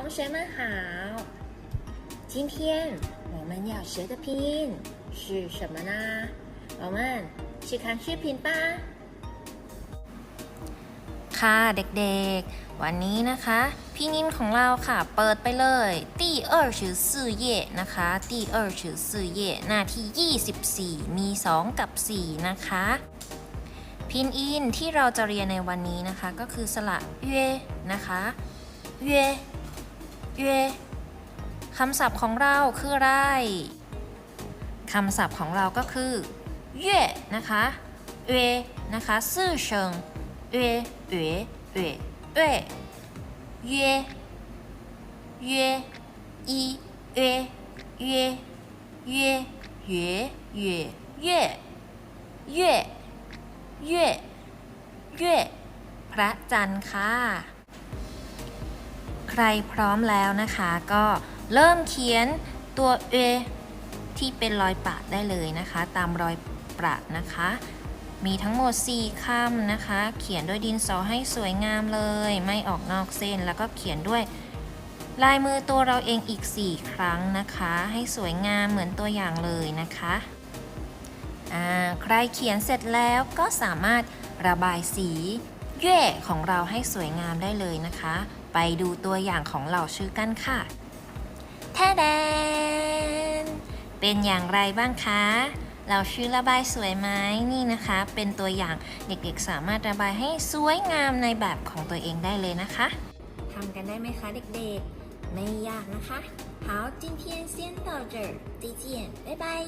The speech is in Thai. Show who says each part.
Speaker 1: 同学们好，今天我们要学的拼音是什么呢？我们去看视频吧。
Speaker 2: ค่ะเด็กๆ วันนี้นะคะ พี่นินของเราค่ะ เปิดไปเลยตีเออชื่อสื่อเย่นะคะตีเออชื่อสื่อเย่หน้าที่ 24 มี 2 กับ 4 นะคะ พินอินที่เราจะเรียนในวันนี้นะคะ ก็คือสระเยนะคะเย เย่คำศัพท์ของเราคืออะไร คำศัพท์ของเราก็คือเย่นะคะเย่นะคะซื่อเชิงเย่เย่เย่เย่เย่เย่อีเย่เย่เย่เย่เย่เย่เย่เย่เย่พระจันทร์ค่ะ ใครพร้อมแล้วนะคะ ก็เริ่มเขียนตัวเอที่เป็นรอยปะได้เลยนะคะ ตามรอยประนะคะ มีทั้งหมด 4คำนะคะ เขียนด้วยดินสอให้สวยงามเลย ไม่ออกนอกเส้นแล้วก็เขียนด้วยลายมือตัวเราเองอีก 4 ครั้งนะคะ ให้สวยงามเหมือนตัวอย่างเลยนะคะใครเขียนเสร็จแล้วก็สามารถระบายสี เย่ของเราให้สวยงามได้เลยนะคะ ไปดูตัวอย่างของเราชื่อกันค่ะแท้แดน เป็นอย่างไรบ้างคะ เราชื่อระบายสวยไหมนี่นะคะ เป็นตัวอย่างเด็กๆ สามารถระบายให้สวยงามในแบบของตัวเองได้เลยนะคะทำกันได้ไหมคะเด็กๆ ไม่ยากนะคะ好今天先到这儿再见拜拜